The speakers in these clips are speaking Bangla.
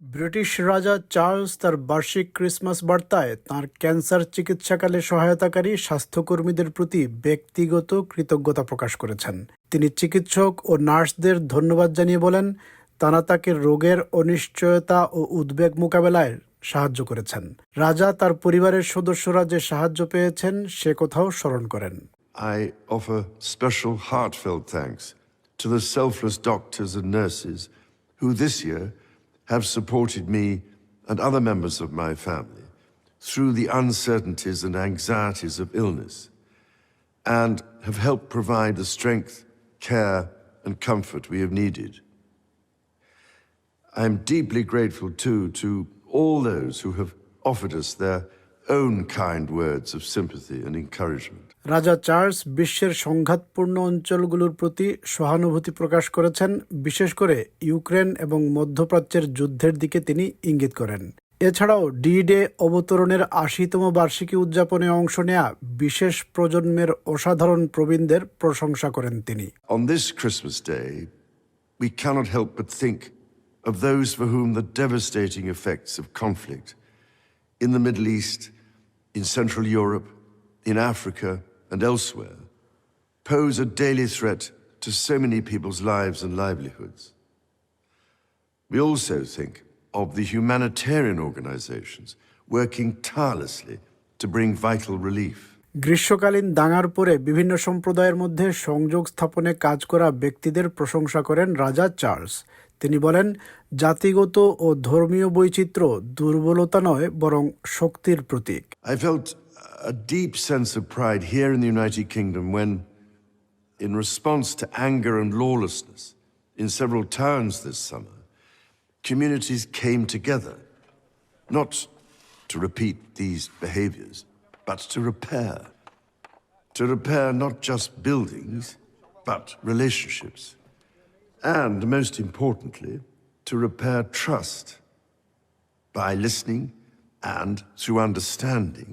ব্রিটিশ রাজা চার্লস তার বার্ষিক ক্রিসমাস বার্তায় তার ক্যান্সার চিকিৎসাকালে সহায়তাকারী স্বাস্থ্যকর্মীদের প্রতি ব্যক্তিগত কৃতজ্ঞতা প্রকাশ করেছেন। তিনি চিকিৎসক ও নার্সদের ধন্যবাদ জানিয়ে বলেন, তারা তাকে রোগের অনিশ্চয়তা ও উদ্বেগ মোকাবেলায় সাহায্য করেছেন। রাজা তার পরিবারের সদস্যরা যে সাহায্য পেয়েছেন, সে কথাও স্মরণ করেন। I offer special heartfelt thanks to the selfless doctors and nurses who this year have supported me and other members of my family through the uncertainties and anxieties of illness and have helped provide the strength, care, and comfort we have needed. I am deeply grateful too to all those who have offered us their own kind words of sympathy and encouragement. রাজা চার্লস বিশ্বের সংঘাতপূর্ণ অঞ্চলগুলোর প্রতি সহানুভূতি প্রকাশ করেছেন বিশেষ করে ইউক্রেন এবং মধ্যপ্রাচ্যের যুদ্ধের দিকে তিনি ইঙ্গিত করেন এছাড়াও ডি ডে অবতরণের আশিতম বার্ষিকী উদযাপনে অংশ নেয়া বিশেষ প্রজন্মের অসাধারণ প্রবীণদের প্রশংসা করেন তিনি on this Christmas day we can't help but think of those for whom the devastating effects of in the middle in Central Europe, in Africa, and elsewhere pose a daily threat to so many people's lives and livelihoods. We also think of the humanitarian organizations working tirelessly to bring vital relief. গ্রীষ্মকালীন দাঙার পরে বিভিন্ন সম্প্রদায়ের মধ্যে সংযোগ স্থাপনে কাজ করা ব্যক্তিদের প্রশংসা করেন রাজা চার্লস। তিনি বলেন, জাতিগত ও ধর্মীয় বৈচিত্র্য দুর্বলতা নয়, বরং শক্তির প্রতীক। I felt deep sense of pride here in United Kingdom when in response to anger and lawlessness in several towns this summer communities came together not to repeat this behaviours but to repair. To repair not just buildings, but relationships. And most importantly, to repair trust by listening and through understanding,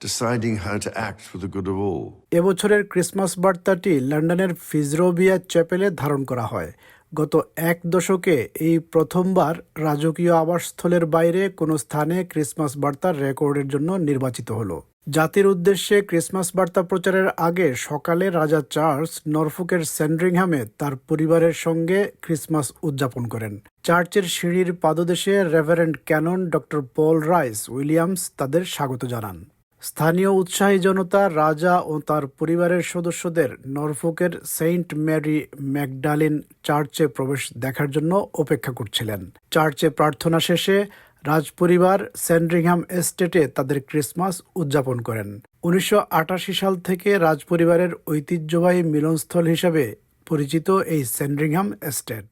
deciding how to act for the good of all. এবছরের ক্রিসমাস বার্তাটি লন্ডনের ফিজরোভিয়া চ্যাপেলে ধারণ করা হয় গত এক দশকে এই প্রথমবার রাজকীয় আবাসস্থলের বাইরে কোনো স্থানে ক্রিসমাস বার্তার রেকর্ডের জন্য নির্বাচিত হলো। জাতির উদ্দেশ্যে ক্রিসমাস বার্তা প্রচারের আগে সকালে রাজা চার্লস নরফুকের স্যান্ড্রিংহামে তার পরিবারের সঙ্গে ক্রিসমাস উদযাপন করেন। চার্চের সিঁড়ির পাদদেশে reverend canon doctor Paul Rice Williams তাদের স্বাগত জানান। স্থানীয় উৎসাহী জনতা, রাজা ও তার পরিবারের সদস্যদের নরফোকের সেন্ট মেরি ম্যাকডালিন চার্চে প্রবেশ দেখার জন্য অপেক্ষা করছিলেন। চার্চে প্রার্থনা শেষে রাজপরিবার স্যান্ড্রিংহাম এস্টেটে তাদের ক্রিসমাস উদযাপন করেন। উনিশশো আটাশি সাল থেকে রাজপরিবারের ঐতিহ্যবাহী মিলনস্থল হিসাবে পরিচিত এই স্যান্ড্রিংহাম এস্টেট।